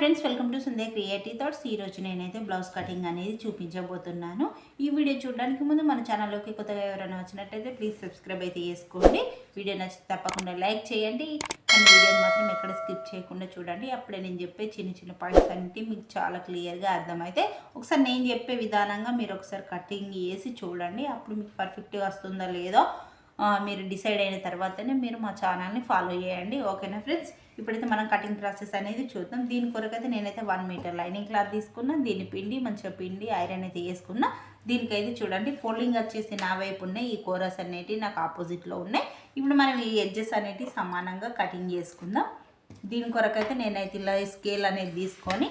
Friends welcome to Sunday creative thoughts ఈరోజు నేనైతే blouse cutting అనేది చూపించబోతున్నాను. ఈ వీడియో చూడడానికి ముందు మన ఛానల్లోకి కొత్తగా ఎవరైనా వచ్చినట్టయితే ప్లీజ్ సబ్స్క్రైబ్ అయితే చేసుకోండి. వీడియో నచ్చితే తప్పకుండా లైక్ చేయండి. కానీ వీడియోని మాత్రం ఎక్కడ స్కిప్ చేయకుండా చూడండి. అప్పుడే నేను చెప్పే చిన్న చిన్న పాయింట్స్ అన్నిటి మీకు చాలా క్లియర్గా అర్థమైతే ఒకసారి నేను చెప్పే విధానంగా మీరు ఒకసారి కటింగ్ వేసి చూడండి. అప్పుడు మీకు పర్ఫెక్ట్గా వస్తుందో లేదో మీరు డిసైడ్ అయిన తర్వాతనే మీరు మా ఛానల్ని ఫాలో చేయండి. ఓకేనా ఫ్రెండ్స్? ఇప్పుడైతే మనం కటింగ్ ప్రాసెస్ అనేది చూద్దాం. దీని కొరకైతే నేనైతే వన్ మీటర్ లైనింగ్ క్లాత్ తీసుకున్నా దీన్ని పిండి మంచిగా పిండి ఐరన్ అయితే వేసుకున్నా దీనికైతే చూడండి ఫోల్డింగ్ వచ్చేసి నా వైపు ఉన్నాయి ఈ కోరస్ అనేటివి నాకు ఆపోజిట్లో ఉన్నాయి. ఇప్పుడు మనం ఈ ఎడ్జెస్ అనేటివి సమానంగా కటింగ్ చేసుకుందాం. దీని కొరకైతే నేనైతే ఇలా స్కేల్ అనేది తీసుకొని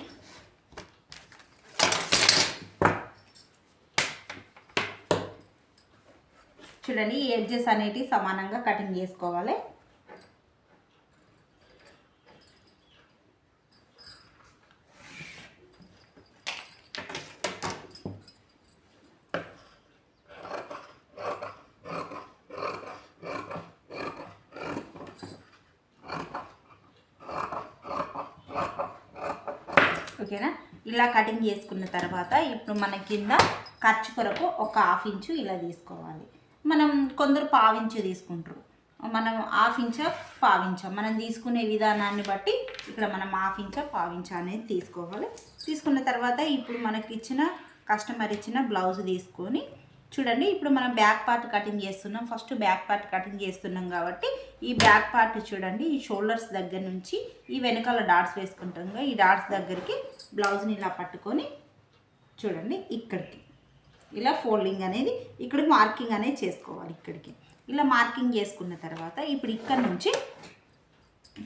చూడండి ఈ ఎడ్జెస్ అనేటివి సమానంగా కటింగ్ చేసుకోవాలి. ఓకేనా? ఇలా కటింగ్ చేసుకున్న తర్వాత ఇప్పుడు మన కింద ఖర్చు కొరకు ఒక హాఫ్ ఇంచు ఇలా తీసుకోవాలి. మనం కొందరు పావించు తీసుకుంటారు. మనం హాఫ్ ఇంచ పావించ. మనం తీసుకునే విధానాన్ని బట్టి ఇక్కడ మనం హాఫ్ ఇంచ పావించ అనేది తీసుకోవాలి. తీసుకున్న తర్వాత ఇప్పుడు మనకి ఇచ్చిన కస్టమర్ ఇచ్చిన బ్లౌజ్ తీసుకొని చూడండి ఇప్పుడు మనం బ్యాక్ పార్ట్ కటింగ్ చేస్తున్నాం. ఫస్ట్ బ్యాక్ పార్ట్ కటింగ్ చేస్తున్నాం కాబట్టి ఈ బ్యాక్ పార్ట్ చూడండి ఈ షోల్డర్స్ దగ్గర నుంచి ఈ వెనకాల డాట్స్ వేసుకుంటాం ఈ డాట్స్ దగ్గరికి బ్లౌజ్ని ఇలా పట్టుకొని చూడండి ఇక్కడికి. ఇలా ఫోల్డింగ్ అనేది ఇక్కడ మార్కింగ్ అనేది చేసుకోవాలి ఇక్కడికి. ఇలా మార్కింగ్ చేసుకున్న తర్వాత ఇప్పుడు ఇక్కడ నుంచి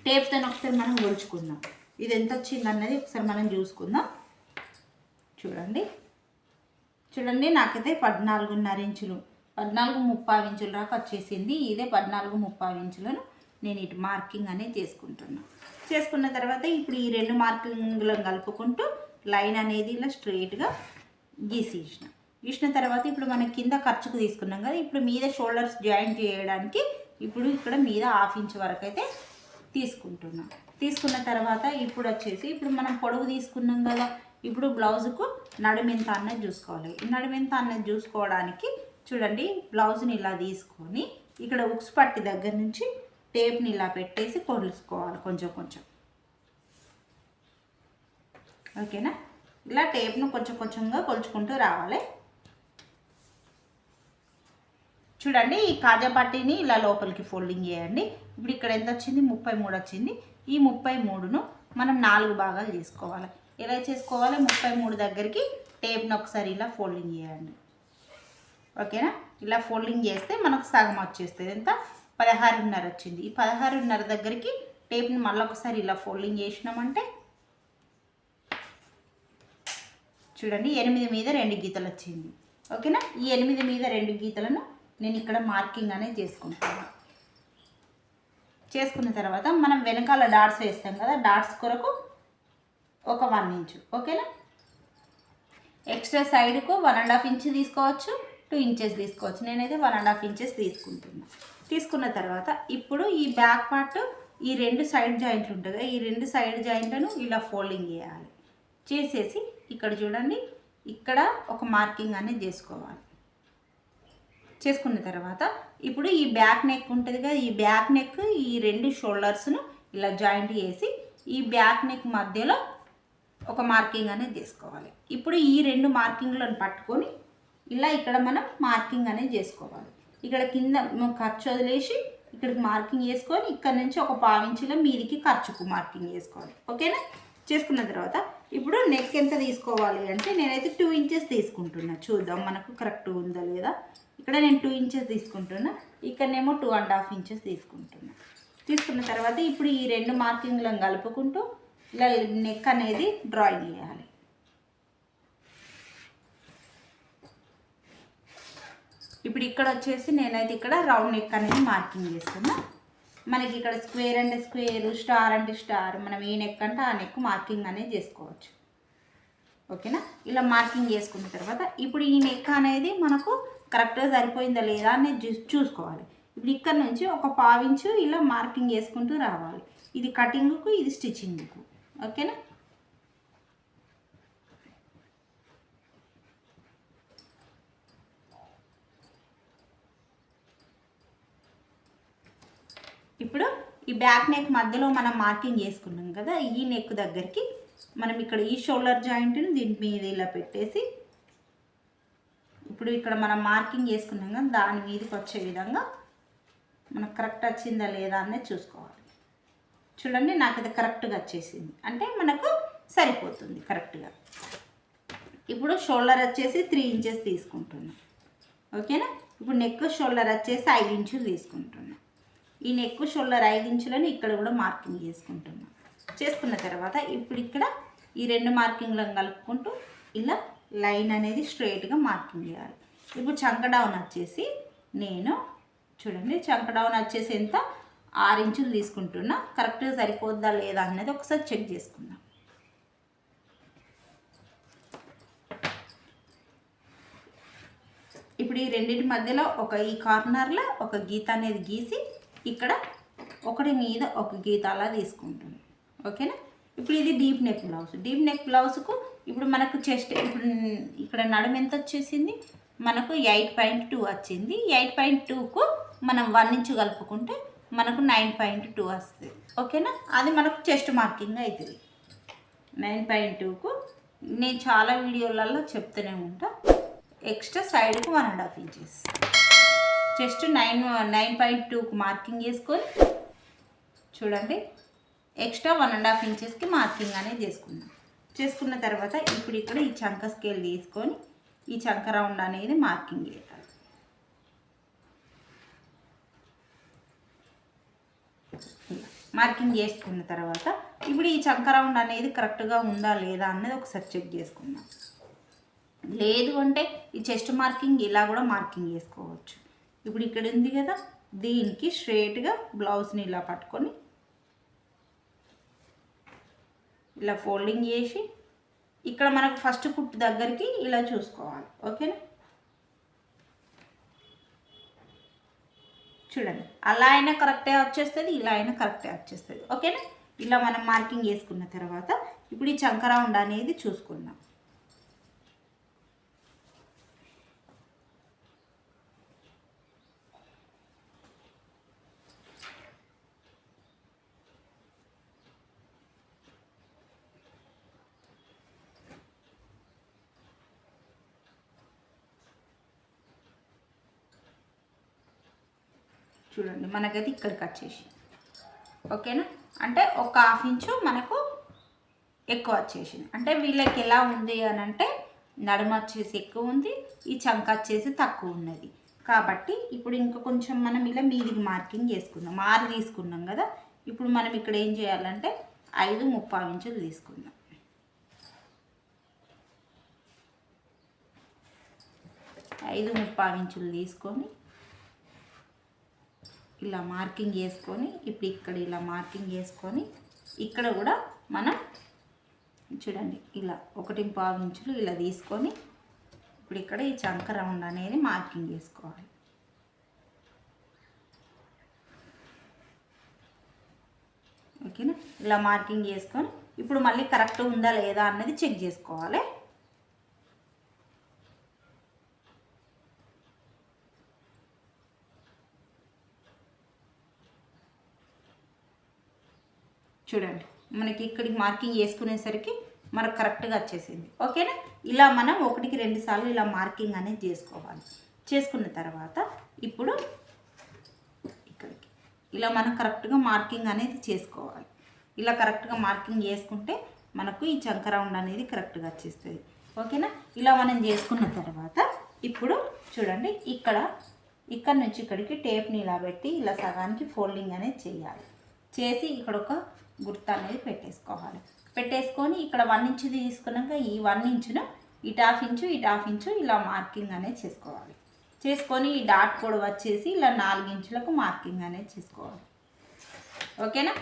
టేప్తో ఒకసారి మనం ఒలుచుకుందాం. ఇది ఎంత వచ్చింది అన్నది ఒకసారి మనం చూసుకుందాం. చూడండి. చూడండి నాకైతే పద్నాలుగున్నర ఇంచులు పద్నాలుగు ముప్పై ఇంచుల దాకా వచ్చేసింది. ఇదే పద్నాలుగు ముప్పై ఇంచులను నేను ఇటు మార్కింగ్ అనేది చేసుకుంటున్నాను చేసుకున్న తర్వాత ఇప్పుడు ఈ రెండు మార్కింగ్లను కలుపుకుంటూ లైన్ అనేది ఇలా స్ట్రైట్గా గీసేసిన. గీసిన తర్వాత ఇప్పుడు మనం కింద ఖర్చుకు తీసుకున్నాం కదా ఇప్పుడు మీద షోల్డర్స్ జాయింట్ చేయడానికి ఇప్పుడు ఇక్కడ మీద హాఫ్ ఇంచ్ వరకు అయితే తీసుకుంటున్నాం. తీసుకున్న తర్వాత ఇప్పుడు వచ్చేసి ఇప్పుడు మనం పొడవు తీసుకున్నాం కదా ఇప్పుడు బ్లౌజుకు నడుమెంత అన్నది చూసుకోవాలి. నడుమింత నడుమెంత అన్నది చూసుకోవడానికి చూడండి బ్లౌజ్ని ఇలా తీసుకొని ఇక్కడ ఉక్స్ పట్టి దగ్గర నుంచి టేప్ని ఇలా పెట్టేసి కొలుసుకోవాలి కొంచెం కొంచెం. ఓకేనా? ఇలా టేప్ను కొంచెం కొంచెంగా కొలుచుకుంటూ రావాలి. చూడండి ఈ కాజా పట్టీని ఇలా లోపలికి ఫోల్డింగ్ చేయండి. ఇప్పుడు ఇక్కడ ఎంత వచ్చింది? ముప్పై మూడు వచ్చింది. ఈ ముప్పై మూడును మనం నాలుగు భాగాలు చేసుకోవాలి. ఎలా చేసుకోవాలి? ముప్పై మూడు దగ్గరికి టేప్ని ఒకసారి ఇలా ఫోల్డింగ్ చేయండి. ఓకేనా? ఇలా ఫోల్డింగ్ చేస్తే మనకు సగం వచ్చేస్తుంది. ఎంత? పదహారున్నర వచ్చింది. ఈ పదహారున్నర దగ్గరికి టేప్ని మళ్ళీ ఒకసారి ఇలా ఫోల్డింగ్ చేసినామంటే చూడండి ఎనిమిది మీద రెండు గీతలు వచ్చింది. ఓకేనా? ఈ ఎనిమిది మీద రెండు గీతలను నేను ఇక్కడ మార్కింగ్ అనేది చేసుకుంటాను చేసుకున్న తర్వాత మనం వెనకాల డాట్స్ వేస్తాం కదా డాట్స్ కొరకు ఒక వన్ ఇంచు ఓకేనా? ఎక్స్ట్రా సైడ్కు వన్ అండ్ హాఫ్ ఇంచ్ తీసుకోవచ్చు టూ ఇంచెస్ తీసుకోవచ్చు. నేనైతే వన్ అండ్ హాఫ్ ఇంచెస్ తీసుకుంటున్నాను తీసుకున్న తర్వాత ఇప్పుడు ఈ బ్యాక్ పార్ట్ ఈ రెండు సైడ్ జాయింట్లు ఉంటుంది ఈ రెండు సైడ్ జాయింట్లను ఇలా ఫోల్డింగ్ చేయాలి. చేసేసి ఇక్కడ చూడండి ఇక్కడ ఒక మార్కింగ్ అనేది చేసుకోవాలి. చేసుకున్న తర్వాత ఇప్పుడు ఈ బ్యాక్ నెక్ ఉంటుంది కదా ఈ బ్యాక్ నెక్ ఈ రెండు షోల్డర్స్ను ఇలా జాయింట్ చేసి ఈ బ్యాక్ నెక్ మధ్యలో ఒక మార్కింగ్ అనేది చేసుకోవాలి. ఇప్పుడు ఈ రెండు మార్కింగ్లను పట్టుకొని ఇలా ఇక్కడ మనం మార్కింగ్ అనేది చేసుకోవాలి. ఇక్కడ కింద ఖర్చు వదిలేసి ఇక్కడికి మార్కింగ్ చేసుకొని ఇక్కడ నుంచి ఒక పావించిలో మీదికి ఖర్చుకు మార్కింగ్ చేసుకోవాలి. ఓకేనా? చేసుకున్న తర్వాత ఇప్పుడు నెక్ ఎంత తీసుకోవాలి అంటే నేనైతే టూ ఇంచెస్ తీసుకుంటున్నా. చూద్దాం మనకు కరెక్ట్ ఉందా లేదా? ఇక్కడ నేను టూ ఇంచెస్ తీసుకుంటున్నా. ఇక్కడనేమో టూ అండ్ హాఫ్ ఇంచెస్ తీసుకుంటున్నా. తీసుకున్న తర్వాత ఇప్పుడు ఈ రెండు మార్కింగ్లను కలుపుకుంటూ ఇలా నెక్ అనేది డ్రాయింగ్ చేయాలి. ఇప్పుడు ఇక్కడ వచ్చేసి నేనైతే ఇక్కడ రౌండ్ నెక్ అనేది మార్కింగ్ చేస్తున్నా. మనకి ఇక్కడ స్క్వేర్ అంటే స్క్వేర్ స్టార్ అంటే స్టార్ మనం ఏ నెక్ అంటే ఆ నెక్ మార్కింగ్ అనేది చేసుకోవచ్చు. ఓకేనా? ఇలా మార్కింగ్ చేసుకున్న తర్వాత ఇప్పుడు ఈ నెక్ అనేది మనకు కరెక్ట్గా సరిపోయిందా లేదా అనేది చూసుకోవాలి. ఇప్పుడు ఇక్కడ నుంచి ఒక పావించు ఇలా మార్కింగ్ చేసుకుంటూ రావాలి. ఇది కటింగ్కు ఇది స్టిచ్చింగ్కు. ఓకేనా? ఇప్పుడు ఈ బ్యాక్ నెక్ మధ్యలో మనం మార్కింగ్ చేసుకున్నాం కదా ఈ నెక్ దగ్గరికి మనం ఇక్కడ ఈ షోల్డర్ జాయింట్ని దీని మీద ఇలా పెట్టేసి ఇప్పుడు ఇక్కడ మనం మార్కింగ్ చేసుకున్నాం కదా దాని మీదకి వచ్చే విధంగా మనకు కరెక్ట్ వచ్చిందా లేదా అనేది చూసుకోవాలి. చూడండి నాకు ఇది కరెక్ట్గా వచ్చేసింది. అంటే మనకు సరిపోతుంది కరెక్ట్గా ఇప్పుడు షోల్డర్ వచ్చేసి త్రీ ఇంచెస్ తీసుకుంటున్నాం. ఓకేనా? ఇప్పుడు నెక్ షోల్డర్ వచ్చేసి ఐదు ఇంచులు తీసుకుంటున్నాం. ఈ నెక్ షోల్డర్ ఐదు ఇంచులను ఇక్కడ కూడా మార్కింగ్ చేసుకుంటున్నాం. చేసుకున్న తర్వాత ఇప్పుడు ఇక్కడ ఈ రెండు మార్కింగ్లను కలుపుకుంటూ ఇలా లైన్ అనేది స్ట్రైట్గా మార్కింగ్ చేయాలి. ఇప్పుడు చంక డౌన్ వచ్చేసి నేను చూడండి చంక డౌన్ వచ్చేసి ఎంత? ఆరు ఇంచులు తీసుకుంటున్నా. కరెక్ట్గా సరిపోద్దా లేదా అనేది ఒకసారి చెక్ చేసుకుందాం. ఇప్పుడు ఈ రెండింటి మధ్యలో ఒక ఈ కార్నర్లో ఒక గీత అనేది గీసి ఇక్కడ ఒకటి మీద ఒక గీత అలా తీసుకుంటుంది ఓకేనా? ఇప్పుడు ఇది deep neck blouse. Deep neck బ్లౌజ్కు ఇప్పుడు మనకు చెస్ట్ ఇప్పుడు ఇక్కడ నడుము ఎంత వచ్చేసింది? మనకు ఎయిట్ పాయింట్ టూ వచ్చింది. ఎయిట్ పాయింట్ టూకు మనం వన్ ఇంచ్ కలుపుకుంటే మనకు నైన్ పాయింట్ టూ వస్తుంది. ఓకేనా? అది మనకు చెస్ట్ మార్కింగ్ అవుతుంది. నైన్ పాయింట్ టూకు నేను చాలా వీడియోలలో చెప్తూనే ఉంటా. Extra సైడ్కు one and half inches. Chest nine nine point టూకు marking చేసుకొని చూడండి. ఎక్స్ట్రా వన్ అండ్ హాఫ్ ఇంచెస్కి మార్కింగ్ అనేది చేసుకున్నాం చేసుకున్న తర్వాత ఇప్పుడు ఇక్కడ ఈ చంక స్కేల్ తీసుకొని ఈ చంక రౌండ్ అనేది మార్కింగ్ చేయాలి. మార్కింగ్ చేసుకున్న తర్వాత ఇప్పుడు ఈ చంక రౌండ్ అనేది కరెక్ట్గా ఉందా లేదా అనేది ఒకసారి చెక్ చేసుకుందాం. లేదు అంటే ఈ చెస్ట్ మార్కింగ్ ఇలా కూడా మార్కింగ్ చేసుకోవచ్చు. ఇప్పుడు ఇక్కడ ఉంది కదా దీనికి స్ట్రేట్గా బ్లౌజ్ని ఇలా పట్టుకొని ఇలా ఫోల్డింగ్ చేసి ఇక్కడ మనకు ఫస్ట్ కుట్టు దగ్గరికి ఇలా చూసుకోవాలి. ఓకేనా? చూడండి. అలా అయినా కరెక్టే వచ్చేస్తుంది ఇలా అయినా కరెక్టే వచ్చేస్తుంది. ఓకేనా? ఇలా మనం మార్కింగ్ చేసుకున్న తర్వాత ఇప్పుడు ఈ చంక రౌండ్ అనేది చూసుకుందాం. చూడండి మనకైతే ఇక్కడికి వచ్చేసి. ఓకేనా? అంటే ఒక హాఫ్ ఇంచు మనకు ఎక్కువ వచ్చేసింది అంటే వీళ్ళకి ఎలా ఉంది అని అంటే నడుమ వచ్చేసి ఎక్కువ ఉంది ఈ చంక వచ్చేసి తక్కువ ఉన్నది. కాబట్టి ఇప్పుడు ఇంకా కొంచెం మనం ఇలా మీదికి మార్కింగ్ చేసుకుందాం. ఆరు తీసుకున్నాం కదా ఇప్పుడు మనం ఇక్కడ ఏం చేయాలంటే ఐదు ముప్పావు ఇంచులు తీసుకుందాం. ఐదు ముప్పావు ఇంచులు తీసుకొని ఇలా మార్కింగ్ చేసుకొని ఇప్పుడు ఇక్కడ ఇలా మార్కింగ్ చేసుకొని ఇక్కడ కూడా మనం చూడండి ఇలా ఒకటి పావు ఇంచులు ఇలా తీసుకొని ఇప్పుడు ఇక్కడ ఈ చంక రౌండ్ అనేది మార్కింగ్ చేసుకోవాలి. ఓకేనా? ఇలా మార్కింగ్ చేసుకొని ఇప్పుడు మళ్ళీ కరెక్ట్ ఉందా లేదా అన్నది చెక్ చేసుకోవాలి. చూడండి మనకి ఇక్కడికి మార్కింగ్ చేసుకునేసరికి మనకు కరెక్ట్గా వచ్చేసింది. ఓకేనా? ఇలా మనం ఒకటికి రెండు సార్లు ఇలా మార్కింగ్ అనేది చేసుకోవాలి. చేసుకున్న తర్వాత ఇప్పుడు ఇక్కడికి. ఇలా మనం కరెక్ట్గా మార్కింగ్ అనేది చేసుకోవాలి. ఇలా కరెక్ట్గా మార్కింగ్ చేసుకుంటే మనకు ఈ చంక రౌండ్ అనేది కరెక్ట్గా వచ్చేస్తుంది. ఓకేనా? ఇలా మనం చేసుకున్న తర్వాత ఇప్పుడు చూడండి ఇక్కడ ఇక్కడ నుంచి ఇక్కడికి టేప్ని ఇలా పెట్టి ఇలా సగానికి ఫోల్డింగ్ అనేది చేయాలి. చేసి ఇక్కడ ఒక గుర్తు అనేది పెట్టేసుకోవాలి. పెట్టేసుకొని ఇక్కడ వన్ ఇంచు తీసుకున్నాక ఈ వన్ ఇంచును ఇటు హాఫ్ ఇంచు ఇటు హాఫ్ ఇంచు ఇలా మార్కింగ్ అనేది చేసుకోవాలి. చేసుకొని ఈ డాట్ కూడా వచ్చేసి ఇలా నాలుగు ఇంచులకు మార్కింగ్ అనేది చేసుకోవాలి. ఓకేనా?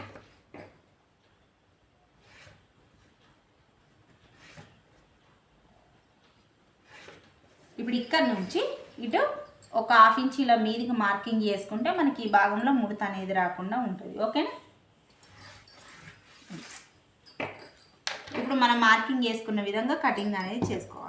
ఇప్పుడు ఇక్కడ నుంచి ఇటు ఒక హాఫ్ ఇంచ్ ఇలా మీదికి మార్కింగ్ చేసుకుంటే మనకి ఈ భాగంలో ముడత అనేది రాకుండా ఉంటుంది. ఓకేనా? ఇప్పుడు మనం మార్కింగ్ చేసుకున్న విధంగా కటింగ్ అనేది చేసుకోవాలి.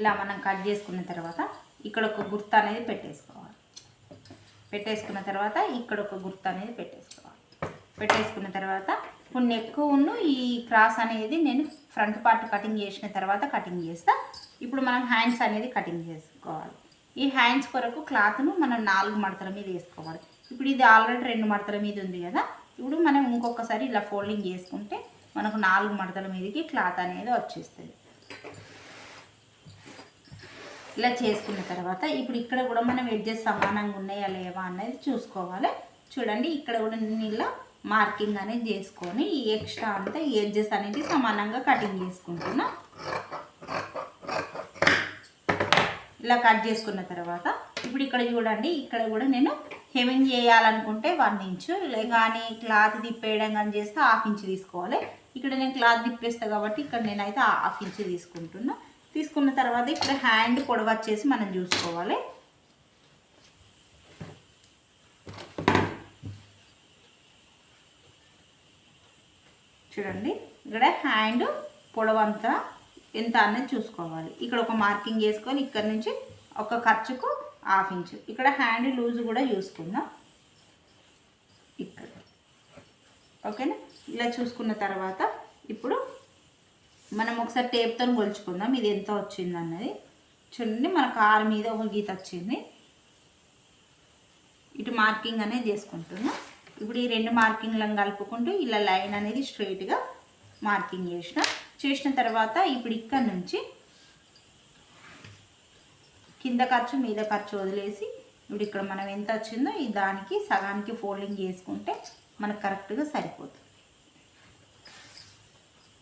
ఇలా మనం కట్ చేసుకున్న తర్వాత ఇక్కడ ఒక గుర్తు అనేది పెట్టేసుకోవాలి. పెట్టేసుకున్న తర్వాత ఇక్కడ ఒక గుర్తు అనేది పెట్టేసుకోవాలి. పెట్టేసుకున్న తర్వాత ఇప్పుడు నెక్ ఉన్ను ఈ క్రాస్ అనేది నేను ఫ్రంట్ పార్ట్ కటింగ్ చేసిన తర్వాత కటింగ్ చేస్తా. ఇప్పుడు మనం హ్యాండ్స్ అనేది కటింగ్ చేసుకోవాలి. ఈ హ్యాండ్స్ కొరకు క్లాత్ను మనం నాలుగు మడతల మీద వేసుకోవాలి. ఇప్పుడు ఇది ఆల్రెడీ రెండు మడతల మీద ఉంది కదా. ఇప్పుడు మనం ఇంకొకసారి ఇలా ఫోల్డింగ్ చేసుకుంటే మనకు నాలుగు మడతల మీదకి క్లాత్ అనేది వచ్చేస్తుంది. ఇలా చేసుకున్న తర్వాత ఇప్పుడు ఇక్కడ కూడా మనం ఎడ్జెస్ సమానంగా ఉన్నాయా లేవా అనేది చూసుకోవాలి. చూడండి ఇక్కడ కూడా నేను ఇలా మార్కింగ్ అనేది చేసుకొని ఈ ఎక్స్ట్రా అంతా ఈ ఎడ్జెస్ అనేది సమానంగా కటింగ్ చేసుకుంటున్నా. ఇలా కట్ చేసుకున్న తర్వాత ఇప్పుడు ఇక్కడ చూడండి ఇక్కడ కూడా నేను హెమింగ్ చేయాలనుకుంటే వన్ ఇంచు కానీ క్లాత్ తిప్పేయడం కానీ చేస్తే హాఫ్ ఇంచు తీసుకోవాలి. ఇక్కడ నేను క్లాత్ తిప్పేస్తాను కాబట్టి ఇక్కడ నేనైతే హాఫ్ ఇంచు తీసుకుంటున్నా. తీసుకున్న తర్వాత ఇక్కడ హ్యాండ్ పొడవు వచ్చేసి మనం చూసుకోవాలి. చూడండి ఇక్కడ హ్యాండ్ పొడవంతా ఎంత అనేది చూసుకోవాలి. ఇక్కడ ఒక మార్కింగ్ చేసుకొని ఇక్కడ నుంచి ఒక ఖర్చుకు హాఫ్ ఇంచు. ఇక్కడ హ్యాండ్ లూజ్ కూడా చూసుకుందాం. ఇక్కడ. ఓకేనా? ఇలా చూసుకున్న తర్వాత ఇప్పుడు మనం ఒకసారి టేప్తో కొలుచుకుందాం. ఇది ఎంత వచ్చింది అన్నది. చూడండి మన కారు మీద ఒక గీత వచ్చింది. ఇటు మార్కింగ్ అనేది చేసుకుంటున్నాం. ఇప్పుడు ఈ రెండు మార్కింగ్లను కలుపుకుంటూ ఇలా లైన్ అనేది స్ట్రైట్గా మార్కింగ్ చేసిన. చేసిన తర్వాత ఇప్పుడు ఇక్కడ నుంచి కింద ఖర్చు మీద ఖర్చు వదిలేసి ఇప్పుడు ఇక్కడ మనం ఎంత వచ్చిందో ఈ దానికి సగానికి ఫోల్డింగ్ చేసుకుంటే మనకు కరెక్ట్గా సరిపోతుంది.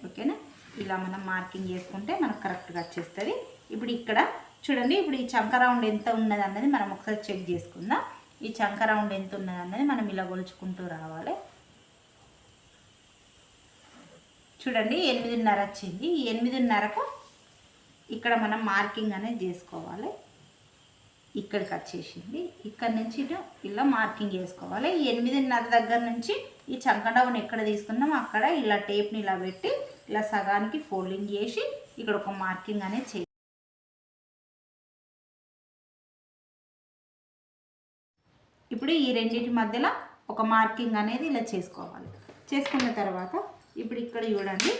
ఓకేనా? ఇలా మనం మార్కింగ్ చేసుకుంటే మనకు కరెక్ట్గా వచ్చేస్తుంది. ఇప్పుడు ఇక్కడ చూడండి ఇప్పుడు ఈ చంక రౌండ్ ఎంత ఉన్నది అన్నది మనం ఒకసారి చెక్ చేసుకుందాం. ఈ చంక రౌండ్ ఎంత ఉన్నది అన్నది మనం ఇలా కొలుచుకుంటూ రావాలి. చూడండి ఎనిమిదిన్నర వచ్చింది. ఈ ఎనిమిదిన్నరకు ఇక్కడ మనం మార్కింగ్ అనేది చేసుకోవాలి. ఇక్కడికి వచ్చేసింది. ఇక్కడ నుంచి ఇలా మార్కింగ్ చేసుకోవాలి. ఎనిమిదిన్నర దగ్గర నుంచి ఈ చంక డౌన్ ఎక్కడ తీసుకున్నామో అక్కడ ఇలా టేప్ని ఇలా పెట్టి ఇలా సగానికి ఫోల్డింగ్ చేసి ఇక్కడ ఒక మార్కింగ్ అనేది చేయాలి ఇప్పుడు ఈ రెండింటి మధ్యలో ఒక మార్కింగ్ అనేది ఇలా చేసుకోవాలి. చేసుకున్న తర్వాత ఇప్పుడు ఇక్కడ చూడండి.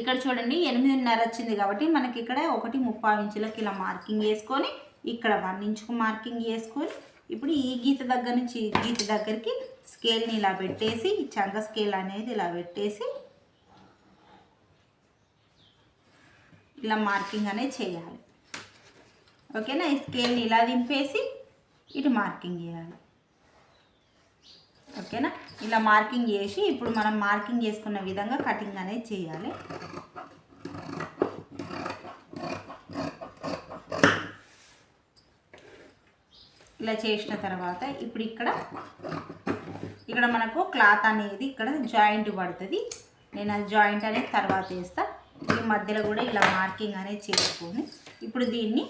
ఇక్కడ చూడండి ఎనిమిదిన్నర వచ్చింది కాబట్టి మనకి ఇక్కడ ఒకటి ముప్పై ఇంచులకి ఇలా మార్కింగ్ వేసుకొని ఇక్కడ వన్ ఇంచుకు మార్కింగ్ చేసుకొని ఇప్పుడు ఈ గీత దగ్గర నుంచి ఈ గీత దగ్గరికి స్కేల్ని ఇలా పెట్టేసి చంగ స్కేల్ అనేది ఇలా పెట్టేసి ఇలా మార్కింగ్ అనేది చేయాలి. ఓకేనా? ఈ స్కేల్ని ఇలా దింపేసి ఇటు మార్కింగ్ చేయాలి. ఓకేనా? ఇలా మార్కింగ్ చేసి ఇప్పుడు మనం మార్కింగ్ చేసుకున్న విధంగా కటింగ్ అనేది చేయాలి. ఇలా చేసిన తర్వాత ఇప్పుడు ఇక్కడ ఇక్కడ మనకు క్లాత్ అనేది ఇక్కడ జాయింట్ పడుతుంది. నేను అది జాయింట్ అనేది తర్వాత వేస్తాను ఈ మధ్యలో కూడా ఇలా మార్కింగ్ అనేది చేసుకొని ఇప్పుడు దీన్ని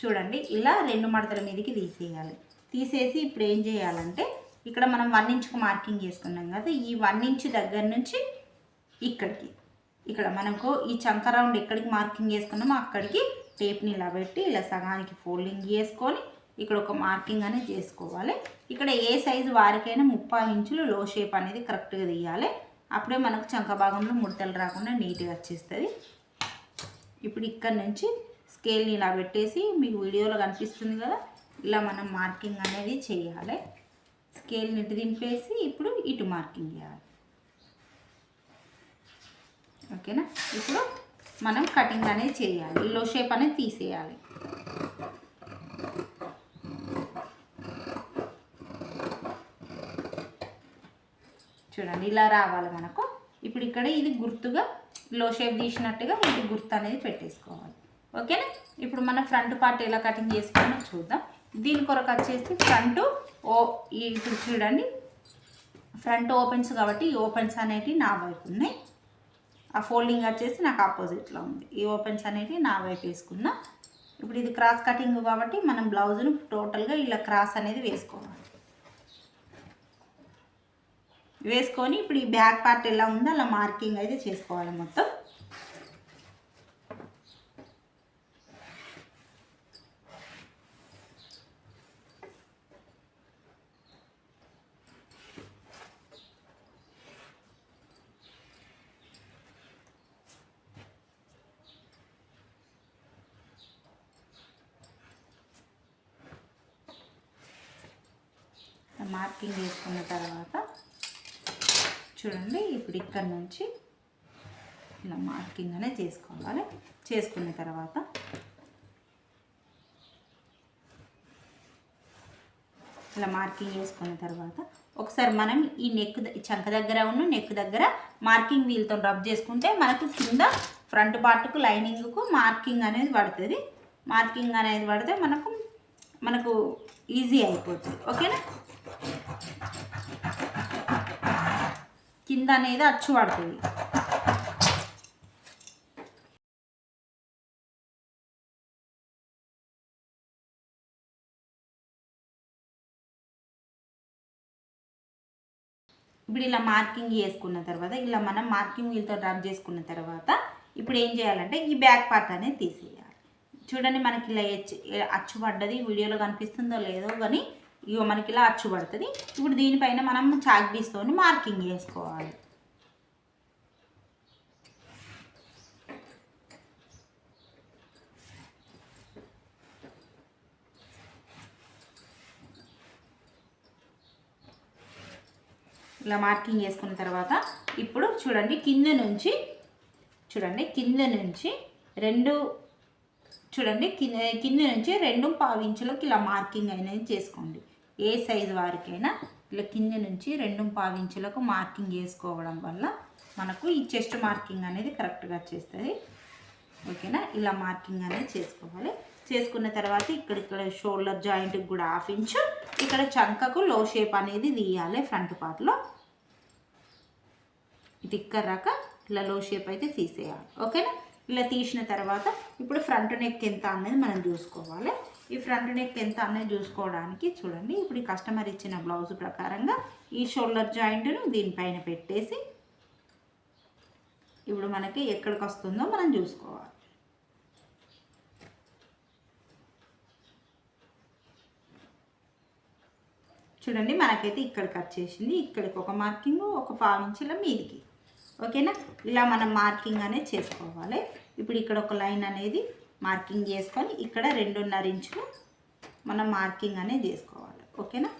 చూడండి ఇలా రెండు మడతల మీదకి తీసేయాలి. తీసేసి ఇప్పుడు ఏం చేయాలంటే ఇక్కడ మనం వన్ ఇంచుకు మార్కింగ్ చేసుకున్నాం కదా ఈ వన్ ఇంచ్ దగ్గర నుంచి ఇక్కడికి. ఇక్కడ మనకు ఈ చంక రౌండ్ ఎక్కడికి మార్కింగ్ చేసుకున్నామో అక్కడికి టేప్ని ఇలా పెట్టి ఇలా సగానికి ఫోల్డింగ్ చేసుకొని ఇక్కడ ఒక మార్కింగ్ అనేది చేసుకోవాలి. ఇక్కడ ఏ సైజు వారికైనా ముప్పై ఇంచులు లో షేప్ అనేది కరెక్ట్గా తీయాలి. అప్పుడే మనకు చంక భాగంలో ముడతలు రాకుండా నీట్గా వచ్చేస్తుంది. ఇప్పుడు ఇక్కడ నుంచి స్కేల్ని ఇలా పెట్టేసి మీకు వీడియోలో కనిపిస్తుంది కదా ఇలా మనం మార్కింగ్ అనేది చేయాలి. స్కేల్ని ఇటు దింపేసి ఇప్పుడు ఇటు మార్కింగ్ చేయాలి. ఓకేనా? ఇప్పుడు మనం కటింగ్ అనేది చేయాలి. లో షేప్ అనేది తీసేయాలి. చూడండి ఇలా రావాలి మనకు. ఇప్పుడు ఇక్కడ ఇది గుర్తుగా లో షేప్ తీసినట్టుగా ఇది గుర్తు అనేది పెట్టేసుకోవాలి. ఓకేనా? ఇప్పుడు మన ఫ్రంట్ పార్ట్ ఎలా కటింగ్ చేసుకోవాలో చూద్దాం. దీని కొరకు వచ్చేసి ఫ్రంట్ ఓ ఈ ఇప్పుడు చూడండి. ఫ్రంట్ ఓపెన్స్ కాబట్టి ఈ ఓపెన్స్ అనేటివి నా వైపు ఉన్నాయి. ఆ ఫోల్డింగ్ వచ్చేసి నాకు ఆపోజిట్లో ఉంది. ఈ ఓపెన్స్ అనేటివి నా వైపు వేసుకున్నా. ఇప్పుడు ఇది క్రాస్ కటింగ్ కాబట్టి మనం బ్లౌజ్ను టోటల్గా ఇలా క్రాస్ అనేది వేసుకోవాలి. వేసుకొని ఇప్పుడు ఈ బ్యాక్ పార్ట్ ఎలా ఉందో అలా మార్కింగ్ అయితే చేసుకోవాలి మొత్తం. మార్కింగ్ వేసుకున్న తర్వాత చూడండి ఇప్పుడు ఇక్కడ నుంచి ఇలా మార్కింగ్ అనేది చేసుకోవాలి. చేసుకున్న తర్వాత ఇలా మార్కింగ్ చేసుకున్న తర్వాత ఒకసారి మనం ఈ నెక్ చంక దగ్గర ఉన్న నెక్ దగ్గర మార్కింగ్ వీల్తో రబ్ చేసుకుంటే మనకు కింద ఫ్రంట్ పార్ట్కు లైనింగ్కు మార్కింగ్ అనేది పడుతుంది. మార్కింగ్ అనేది పడితే మనకు మనకు ఈజీ అయిపోతుంది. ఓకేనా? కింద అనేది అచ్చు పడుతుంది. ఇప్పుడు ఇలా మార్కింగ్ చేసుకున్న తర్వాత ఇలా మనం మార్కింగ్ వీళ్ళతో డ్రాప్ చేసుకున్న తర్వాత ఇప్పుడు ఏం చేయాలంటే ఈ బ్యాక్ పార్ట్ అనేది తీసేయాలి. చూడండి మనకి ఇలా అచ్చు పడ్డది వీడియోలో కనిపిస్తుందో లేదో కానీ ఇగో మనకి ఇలా అచ్చు పడుతుంది. ఇప్పుడు దీనిపైన మనం చాక్ పీస్తోని మార్కింగ్ చేసుకోవాలి. ఇలా మార్కింగ్ చేసుకున్న తర్వాత ఇప్పుడు చూడండి కింద నుంచి చూడండి కింద నుంచి రెండు చూడండి కింద కింద నుంచి రెండు పావించులకు ఇలా మార్కింగ్ అనేది చేసుకోండి. ఏ సైజు వారికైనా ఇలా కింద నుంచి రెండు పావించులకు మార్కింగ్ చేసుకోవడం వల్ల మనకు ఈ చెస్ట్ మార్కింగ్ అనేది కరెక్ట్గా వచ్చేస్తుంది ఓకేనా? ఇలా మార్కింగ్ అనేది చేసుకోవాలి. చేసుకున్న తర్వాత ఇక్కడ ఇక్కడ షోల్డర్ జాయింట్కి కూడా హాఫ్ ఇంచు ఇక్కడ చంకకు లో షేప్ అనేది తీయాలి ఫ్రంట్ పార్ట్లో. ఇటు రాక ఇలా లో షేప్ అయితే తీసేయాలి. ఓకేనా? ఇలా తీసిన తర్వాత ఇప్పుడు ఫ్రంట్ నెక్ ఎంత అనేది మనం చూసుకోవాలి. ఈ ఫ్రంట్ నెక్ ఎంత అనేది చూసుకోవడానికి చూడండి. ఇప్పుడు ఈ కస్టమర్ ఇచ్చిన బ్లౌజ్ ప్రకారంగా ఈ షోల్డర్ జాయింట్ను దీనిపైన పెట్టేసి ఇప్పుడు మనకి ఎక్కడికి వస్తుందో మనం చూసుకోవాలి. చూడండి మనకైతే ఇక్కడికి వచ్చేసింది. ఇక్కడికి ఒక మార్కింగ్ ఒక పావించుల మీదికి. ఓకేనా? ఇలా మనం మార్కింగ్ అనేది చేసుకోవాలి. ఇప్పుడు ఇక్కడ ఒక లైన్ అనేది మార్కింగ్ చేసుకొని ఇక్కడ రెండున్నర ఇంచులు మనం మార్కింగ్ అనేది చేసుకోవాలి. ఓకేనా?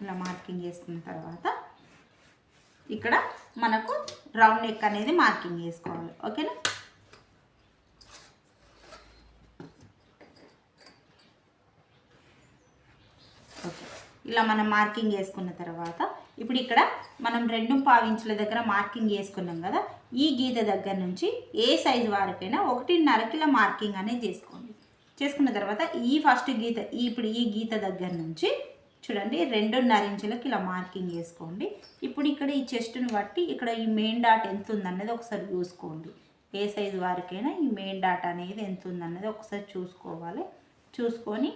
ఇలా మార్కింగ్ చేసుకున్న తర్వాత ఇక్కడ మనకు రౌండ్ నెక్ అనేది మార్కింగ్ చేసుకోవాలి. ఓకేనా? ఓకే. ఇలా మనం మార్కింగ్ చేసుకున్న తర్వాత ఇప్పుడు ఇక్కడ మనం రెండు పావించుల దగ్గర మార్కింగ్ చేసుకున్నాం కదా ఈ గీత దగ్గర నుంచి ఏ సైజు వారికైనా ఒకటిన్నర కిలో మార్కింగ్ అనేది చేసుకోండి. చేసుకున్న తర్వాత ఈ ఫస్ట్ గీత ఈ ఇప్పుడు ఈ గీత దగ్గర నుంచి చూడండి రెండున్నర ఇంచులకి ఇలా మార్కింగ్ చేసుకోండి. ఇప్పుడు ఇక్కడ ఈ చెస్ట్ని బట్టి ఇక్కడ ఈ మెయిన్ డాట్ ఎంత ఉందన్నది ఒకసారి చూసుకోండి. ఏ సైజు వారికైనా ఈ మెయిన్ డాట్ అనేది ఎంత ఉందన్నది ఒకసారి చూసుకోవాలి. చూసుకొని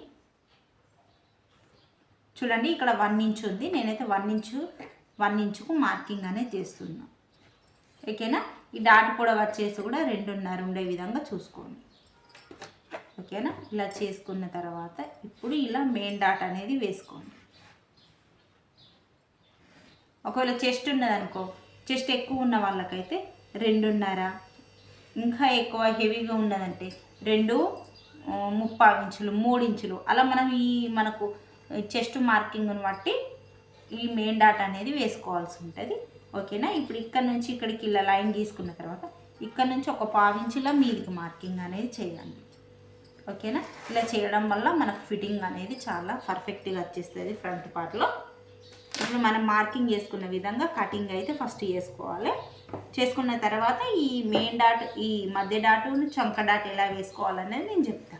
చూడండి ఇక్కడ వన్ ఇంచ్ ఉంది. నేనైతే వన్ ఇంచు వన్ ఇంచుకు మార్కింగ్ అనేది చేస్తున్నా. ఓకేనా? ఈ డాట్ కూడా వచ్చేసి కూడా రెండున్నర ఉండే విధంగా చూసుకోండి. ఓకేనా? ఇలా చేసుకున్న తర్వాత ఇప్పుడు ఇలా మెయిన్ డాట్ అనేది వేసుకోండి. ఒకవేళ చెస్ట్ ఉన్నదనుకో చెస్ట్ ఎక్కువ ఉన్న వాళ్ళకైతే రెండున్నర ఇంకా ఎక్కువ హెవీగా ఉన్నదంటే రెండు ముప్పై ఇంచులు మూడు ఇంచులు. అలా మనం ఈ మనకు చెస్ట్ మార్కింగ్ను బట్టి ఈ మెయిన్ డాట్ అనేది వేసుకోవాల్సి ఉంటుంది. ఓకేనా? ఇప్పుడు ఇక్కడ నుంచి ఇక్కడికి ఇలా లైన్ గీసుకున్న తర్వాత ఇక్కడ నుంచి ఒక పావించిలా మీదికి మార్కింగ్ అనేది చేయండి ఓకేనా? ఇలా చేయడం వల్ల మనకు ఫిట్టింగ్ అనేది చాలా పర్ఫెక్ట్గా వచ్చేస్తుంది ఫ్రంట్ పార్ట్లో. ఇప్పుడు మనం మార్కింగ్ చేసుకున్న విధంగా కటింగ్ అయితే ఫస్ట్ చేసుకోవాలి. చేసుకున్న తర్వాత ఈ మెయిన్ డాట్ ఈ మధ్య డాటును చంక డాట్ ఎలా వేసుకోవాలనేది నేను చెప్తాను.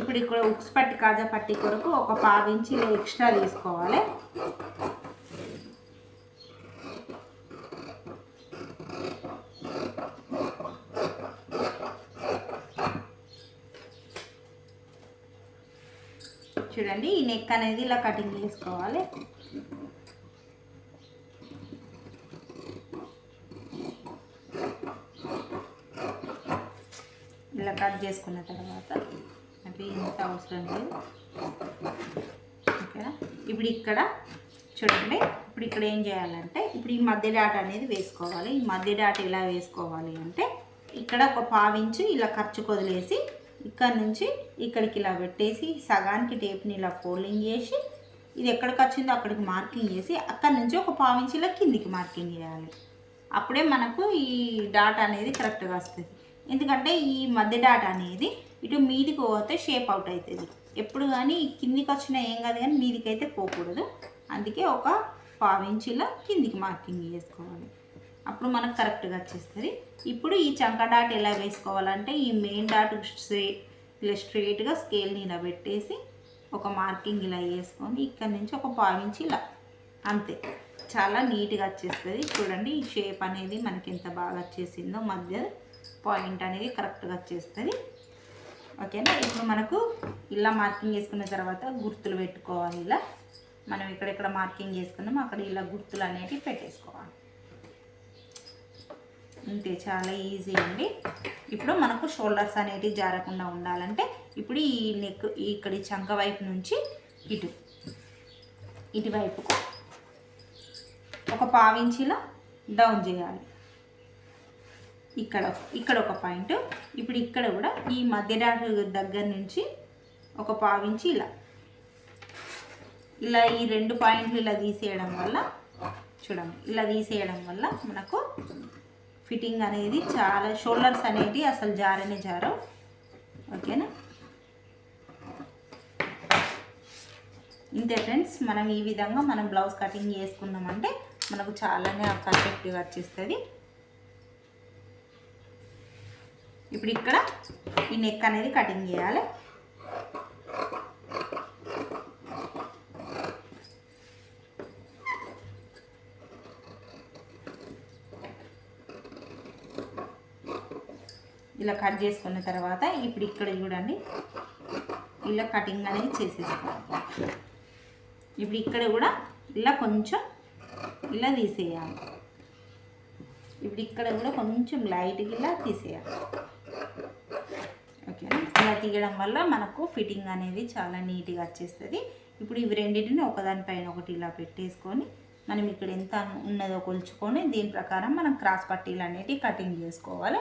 ఇప్పుడు ఇక్కడ ఉక్స్ పట్టి కాజా పట్టి కొరకు ఒక పావించి ఎక్స్ట్రా తీసుకోవాలి. చూడండి ఈ నెక్ అనేది ఇలా కటింగ్ చేసుకోవాలి. ఇలా కట్ చేసుకున్న తర్వాత అది ఇంత అవసరం లేదు. ఇప్పుడు ఇక్కడ చూడండి. ఇప్పుడు ఇక్కడ ఏం చేయాలంటే ఇప్పుడు ఈ మధ్య డాట అనేది వేసుకోవాలి. ఈ మధ్య డాట ఇలా వేసుకోవాలి అంటే ఇక్కడ ఒక పావించి ఇలా ఖర్చు కొదిలేసి ఇక్కడ నుంచి ఇక్కడికి ఇలా పెట్టేసి సగానికి టేప్ని ఇలా ఫోల్డింగ్ చేసి ఇది ఎక్కడికి వచ్చిందో అక్కడికి మార్కింగ్ చేసి అక్కడ నుంచి ఒక పావించి ఇలా కిందికి మార్కింగ్ చేయాలి. అప్పుడే మనకు ఈ డాట్ అనేది కరెక్ట్గా వస్తుంది. ఎందుకంటే ఈ మధ్య డాట్ అనేది ఇటు మీదికి పోతే షేప్ అవుట్ అవుతుంది. ఎప్పుడు కానీ కిందికి వచ్చినా ఏం కాదు కానీ మీదికి అయితే పోకూడదు. అందుకే ఒక పావించిలా కిందికి మార్కింగ్ చేసుకోవాలి. అప్పుడు మనకు కరెక్ట్గా వచ్చేస్తుంది. ఇప్పుడు ఈ చంక డాట్ ఎలా వేసుకోవాలంటే ఈ మెయిన్ డాట్ స్ట్రే ఇలా స్ట్రేట్గా స్కేల్ని ఇలా పెట్టేసి ఒక మార్కింగ్ ఇలా వేసుకొని ఇక్కడ నుంచి ఒక పావించి ఇలా. అంతే. చాలా నీట్గా వచ్చేస్తుంది. చూడండి ఈ షేప్ అనేది మనకి ఎంత బాగా వచ్చేసిందో మధ్య పాయింట్ అనేది కరెక్ట్గా వచ్చేస్తుంది. ఓకేనా? ఇప్పుడు మనకు ఇలా మార్కింగ్ చేసుకున్న తర్వాత గుర్తులు పెట్టుకోవాలి ఇలా. మనం ఇక్కడెక్కడ మార్కింగ్ చేసుకున్నాము అక్కడ ఇలా గుర్తులు అనేటివి పెట్టేసుకోవాలి. అంతే చాలా ఈజీ అండి. ఇప్పుడు మనకు షోల్డర్స్ అనేటివి జారకుండా ఉండాలంటే ఇప్పుడు ఈ నెక్ ఇక్కడ చంక వైపు నుంచి ఇటు ఇటువైపుకు ఒక పావించిలో డౌన్ చేయాలి. ఇక్కడ ఇక్కడ ఒక పాయింట్. ఇప్పుడు ఇక్కడ కూడా ఈ మధ్య దగ్గర నుంచి ఒక పావించి ఇలా. ఇలా ఈ రెండు పాయింట్లు ఇలా తీసేయడం వల్ల చూడండి ఇలా తీసేయడం వల్ల మనకు ఫిట్టింగ్ అనేది చాలా షోల్డర్స్ అనేవి అసలు జారనే జారవు. ఓకేనా? ఇంతే ఫ్రెండ్స్ మనం ఈ విధంగా మనం బ్లౌజ్ కటింగ్ చేసుకున్నామంటే మనకు చాలానే పర్ఫెక్ట్గా వచ్చేస్తుంది. ఇప్పుడు ఇక్కడ ఈ నెక్ అనేది కటింగ్ చేయాలి. ఇలా కట్ చేసుకున్న తర్వాత ఇప్పుడు ఇక్కడ చూడండి. ఇలా కటింగ్ అనేది చేసేసుకోవాలి. ఇప్పుడు ఇక్కడ కూడా ఇలా కొంచెం ఇలా తీసేయాలి. ఇప్పుడు ఇక్కడ కూడా కొంచెం లైట్గా ఇలా తీసేయాలి. ఇలా తీయడం వల్ల మనకు ఫిట్టింగ్ అనేది చాలా నీట్గా వచ్చేస్తుంది. ఇప్పుడు ఇవి రెండింటిని ఒకదానిపైన ఒకటి ఇలా పెట్టేసుకొని మనం ఇక్కడ ఎంత ఉన్నదో కొలుచుకొని దీని ప్రకారం మనం క్రాస్ పట్టీలు అనేటివి కటింగ్ చేసుకోవాలి.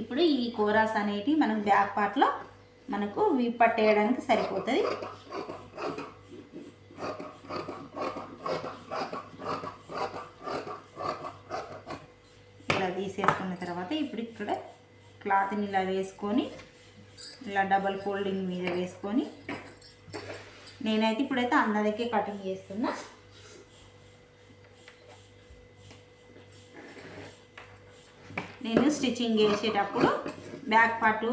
ఇప్పుడు ఈ కోరాస్ అనేటివి మనం బ్యాక్ పార్ట్లో మనకు పట్టేయడానికి సరిపోతుంది. ఇలా తీసేసుకున్న తర్వాత ఇప్పుడు ఇక్కడ క్లాత్ని ఇలా వేసుకొని ఇలా డబల్ ఫోల్డింగ్ మీద వేసుకొని నేనైతే ఇప్పుడైతే అన్నదకే కటింగ్ చేస్తున్నా. నేను స్టిచ్చింగ్ చేసేటప్పుడు బ్యాక్ పార్ట్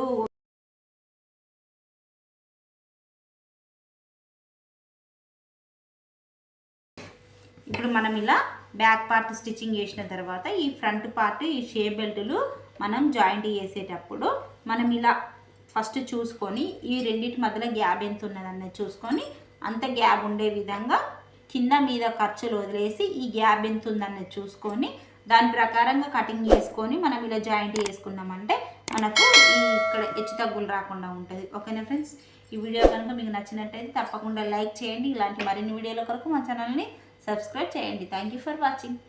ఇప్పుడు మనం ఇలా బ్యాక్ పార్ట్ స్టిచ్చింగ్ చేసిన తర్వాత ఈ ఫ్రంట్ పార్ట్ ఈ షేప్ బెల్టులు మనం జాయింట్ చేసేటప్పుడు మనం ఇలా ఫస్ట్ చూసుకొని ఈ రెండింటి మధ్యలో గ్యాప్ ఎంత ఉన్నదన్నది చూసుకొని అంత గ్యాప్ ఉండే విధంగా కింద మీద ఖర్చులు వదిలేసి ఈ గ్యాప్ ఎంత ఉందన్నది చూసుకొని దాని ప్రకారంగా కటింగ్ చేసుకొని మనం ఇలా జాయింట్ చేసుకున్నామంటే మనకు ఈ ఇక్కడ హెచ్చు తగ్గులు రాకుండా ఉంటుంది. ఓకేనా ఫ్రెండ్స్? ఈ వీడియో కనుక మీకు నచ్చినట్టయితే తప్పకుండా లైక్ చేయండి. ఇలాంటి మరిన్ని వీడియోల కొరకు మా ఛానల్ని సబ్స్క్రైబ్ చేయండి. Thank you for watching